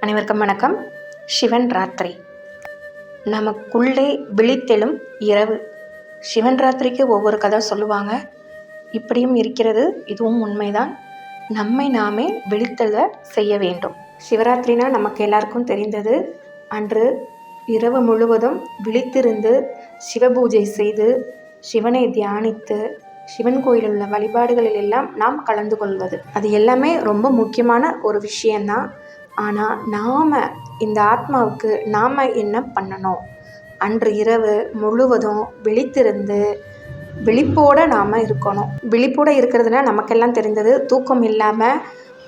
அனைவருக்கும் வணக்கம். சிவன் ராத்திரி. நமக்குள்ளே விழித்தெழும் இரவு. சிவன் ராத்திரிக்கு ஒவ்வொரு கதை சொல்லுவாங்க. இப்படியும் இருக்கிறது இதுவும் உண்மைதான். நம்மை நாமே விழித்தெழ செய்ய வேண்டும். சிவராத்திரினா நமக்கு எல்லாருக்கும் தெரிந்தது. அன்று இரவு முழுவதும் விழித்திருந்து சிவபூஜை செய்து சிவனை தியானித்து சிவன் கோயிலில் உள்ள வழிபாடுகளில் எல்லாம் நாம் கலந்து கொள்வது. அது எல்லாமே ரொம்ப முக்கியமான ஒரு விஷயந்தான் ஆனால் நாம் இந்த ஆத்மாவுக்கு நாம் என்ன பண்ணணும்? அன்று இரவு முழுவதும் விழித்திருந்து விழிப்போடு நாம் இருக்கணும். விழிப்போடு இருக்கிறதுனா நமக்கெல்லாம் தெரிந்தது தூக்கம் இல்லாமல்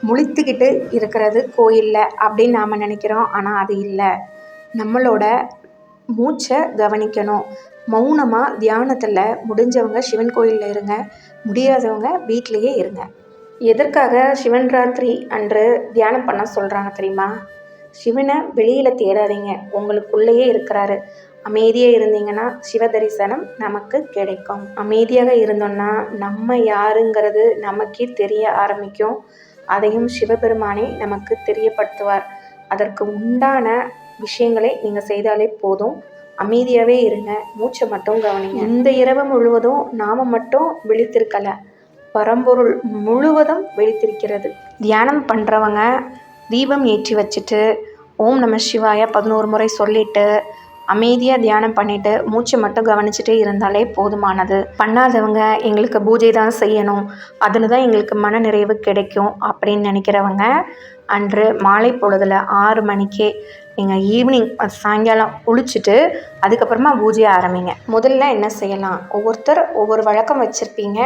முழித்துக்கிட்டு இருக்கிறது கோயிலில் அப்படின்னு நாம் நினைக்கிறோம். ஆனால் அது இல்லை. நம்மளோட மூச்சை கவனிக்கணும். மௌனமாக தியானத்தில் முடிஞ்சவங்க சிவன் கோயிலில் இருங்க. முடியாதவங்க வீட்டிலையே இருங்க. எதற்காக சிவன் ராத்திரி அன்று தியானம் பண்ண சொல்கிறாங்க தெரியுமா? சிவனை வெளியில் தேடாதீங்க. உங்களுக்குள்ளேயே இருக்கிறாரு. அமைதியாக இருந்தீங்கன்னா சிவ தரிசனம் நமக்கு கிடைக்கும். அமைதியாக இருந்தோம்னா நம்ம யாருங்கிறது நமக்கே தெரிய ஆரம்பிக்கும். அதையும் சிவபெருமானே நமக்கு தெரியப்படுத்துவார். அதற்கு உண்டான விஷயங்களை நீங்கள் செய்தாலே போதும். அமைதியாகவே இருங்க. மூச்சை மட்டும் கவனிங்க. இந்த இரவு முழுவதும் நாம் மட்டும் விழித்திருக்கலை. பரம்பொருள் முழுவதும் விழித்திருக்கிறது தியானம் பண்ணுறவங்க தீபம் ஏற்றி வச்சுட்டு ஓம் நம சிவாய பதினோரு முறை சொல்லிட்டு அமைதியாக தியானம் பண்ணிவிட்டு மூச்சை மட்டும் கவனிச்சுட்டே இருந்தாலே போதுமானது. பண்ணாதவங்க எங்களுக்கு பூஜை தான் செய்யணும். அதில் தான் எங்களுக்கு மன நிறைவு கிடைக்கும் அப்படின்னு நினைக்கிறவங்க அன்று மாலை பொழுதில் ஆறு மணிக்கே நீங்கள் ஈவினிங் சாயங்காலம் குளிச்சுட்டு அதுக்கப்புறமா பூஜையை ஆரம்பிங்க. முதல்ல என்ன செய்யலாம்? ஒவ்வொருத்தர் ஒவ்வொரு வழக்கம் வச்சுருப்பீங்க.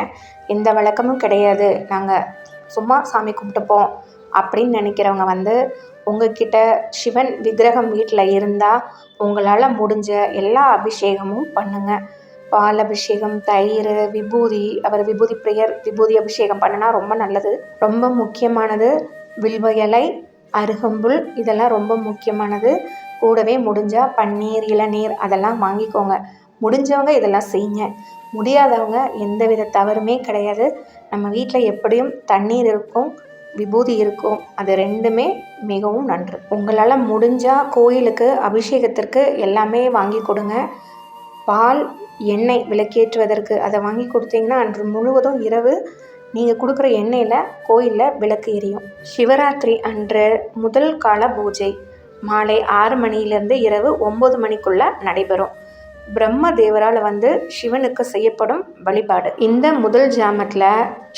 எந்த வழக்கமும் கிடையாது. நாங்கள் சும்மா சாமி கும்பிட்டுப்போம் அப்படின்னு நினைக்கிறவங்க வந்து உங்ககிட்ட சிவன் விக்கிரகம் வீட்டில் இருந்தால் உங்களால் முடிஞ்ச எல்லா அபிஷேகமும் பண்ணுங்கள் பால் அபிஷேகம் தயிர் விபூதி அவர் விபூதி பிரியர் விபூதி அபிஷேகம் பண்ணினா ரொம்ப நல்லது. ரொம்ப முக்கியமானது வில்வ இலை அருகம்புல் இதெல்லாம் ரொம்ப முக்கியமானது. கூடவே முடிஞ்சால் பன்னீர் இளநீர் அதெல்லாம் வாங்கிக்கோங்க. முடிஞ்சவங்க இதெல்லாம் செய்யுங்க. முடியாதவங்க எந்த வித தவறுமே கிடையாது. நம்ம வீட்டில் எப்படியும் தண்ணீர் இருக்கும் விபூதி இருக்கும். அது ரெண்டுமே மிகவும் நன்று. உங்களால் முடிஞ்சால் கோயிலுக்கு அபிஷேகத்திற்கு எல்லாமே வாங்கி கொடுங்க. பால் எண்ணெய் விளக்கேற்றுவதற்கு அதை வாங்கி கொடுத்தீங்கன்னா அன்று முழுவதும் இரவு நீங்கள் கொடுக்குற எண்ணெயில் கோயிலில் விளக்கு எரியும். சிவராத்திரி அன்று முதல் கால பூஜை மாலை ஆறு மணியிலேருந்து இரவு ஒம்பது மணிக்குள்ளே நடைபெறும். பிரம்ம தேவரால் வந்து சிவனுக்கு செய்யப்படும் வழிபாடு. இந்த முதல் ஜாமத்தில்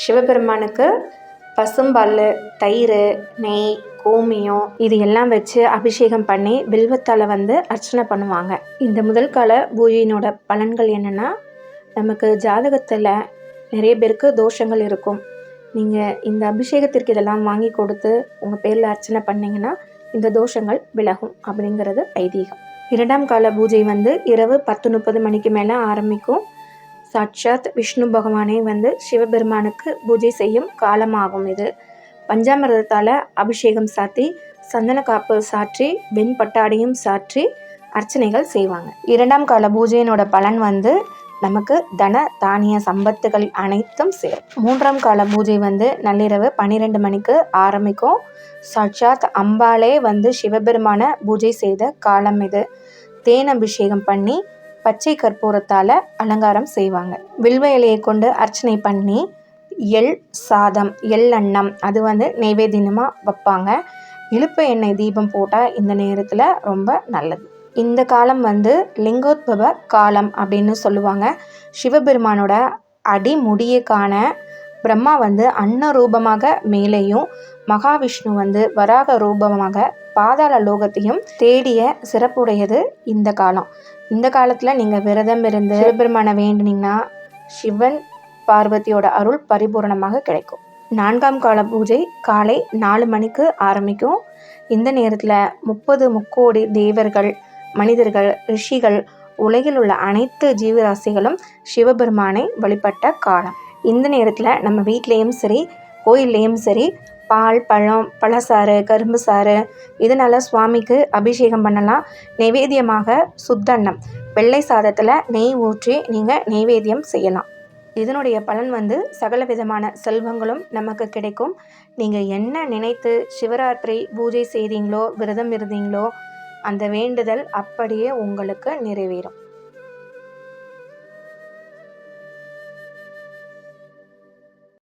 சிவபெருமானுக்கு பசும்பால் தயிர் நெய் கோமியம் இது எல்லாம் வச்சு அபிஷேகம் பண்ணி வில்வத்தால் வந்து அர்ச்சனை பண்ணுவாங்க. இந்த முதல் கால பூஜையினோட பலன்கள் என்னென்னா நமக்கு ஜாதகத்தில் நிறைய பேருக்கு தோஷங்கள் இருக்கும். நீங்கள் இந்த அபிஷேகத்திற்கு இதெல்லாம் வாங்கி கொடுத்து உங்கள் பேரில் அர்ச்சனை பண்ணிங்கன்னா இந்த தோஷங்கள் விலகும் அப்படிங்கிறது ஐதீகம். இரண்டாம் கால பூஜை வந்து இரவு பத்து முப்பது மணிக்கு மேலே ஆரம்பிக்கும். சாட்சாத் விஷ்ணு பகவானே வந்து சிவபெருமானுக்கு பூஜை செய்யும் காலமாகும் இது. பஞ்சாமிரதத்தால் அபிஷேகம் சாத்தி சந்தன காப்பு சாற்றி வெண்பட்டாடியும் சாற்றி அர்ச்சனைகள் செய்வாங்க. இரண்டாம் கால பூஜையினோட பலன் வந்து நமக்கு தன தானிய சம்பத்துகள் அனைத்தும் சேரும். மூன்றாம் கால பூஜை வந்து நள்ளிரவு பன்னிரெண்டு மணிக்கு ஆரம்பிக்கும். சாட்சாத் அம்பாலே வந்து சிவபெருமான பூஜை செய்த காலம் இது. தேன் அபிஷேகம் பண்ணி பச்சை கற்பூரத்தால் அலங்காரம் செய்வாங்க. வில்வ இலையை கொண்டு அர்ச்சனை பண்ணி எள் சாதம் எள் அன்னம் அது வந்து நெய்வேதினமாக வைப்பாங்க. இழுப்பு எண்ணெய் தீபம் போட்டால் இந்த நேரத்தில் ரொம்ப நல்லது. இந்த காலம் வந்து லிங்கோத்பவ காலம் அப்படின்னு சொல்லுவாங்க. சிவபெருமானோட அடிமுடியை காண பிரம்மா வந்து அன்ன ரூபமாக மேலேயும் மகாவிஷ்ணு வந்து வராக ரூபமாக பாதாள லோகத்தையும் தேடிய சிறப்புடையது இந்த காலம். இந்த காலத்தில் நீங்கள் விரதம் இருந்து சிவபெருமானை வேண்டினீங்கன்னா சிவன் பார்வதியோட அருள் பரிபூரணமாக கிடைக்கும். நான்காம் கால பூஜை காலை நாலு மணிக்கு ஆரம்பிக்கும். இந்த நேரத்தில் முப்பது முக்கோடி தேவர்கள் மனிதர்கள் ரிஷிகள் உலகில் உள்ள அனைத்து ஜீவராசிகளும் சிவபெருமானை வழிபட்ட காலம். இந்த நேரத்தில் நம்ம வீட்லேயும் சரி கோயில்லையும் சரி பால் பழம் பழசாறு கரும்பு சாறு இதனால் சுவாமிக்கு அபிஷேகம் பண்ணலாம். நைவேத்தியமாக சுத்தன்னம் வெள்ளை சாதத்தில் நெய் ஊற்றி நீங்கள் நைவேத்தியம் செய்யலாம். இதனுடைய பலன் வந்து சகல விதமான செல்வங்களும் நமக்கு கிடைக்கும். நீங்கள் என்ன நினைத்து சிவராத்திரி பூஜை செய்தீங்களோ விரதம் இருந்தீங்களோ அந்த வேண்டுதல் அப்படியே உங்களுக்கு நிறைவேறும்.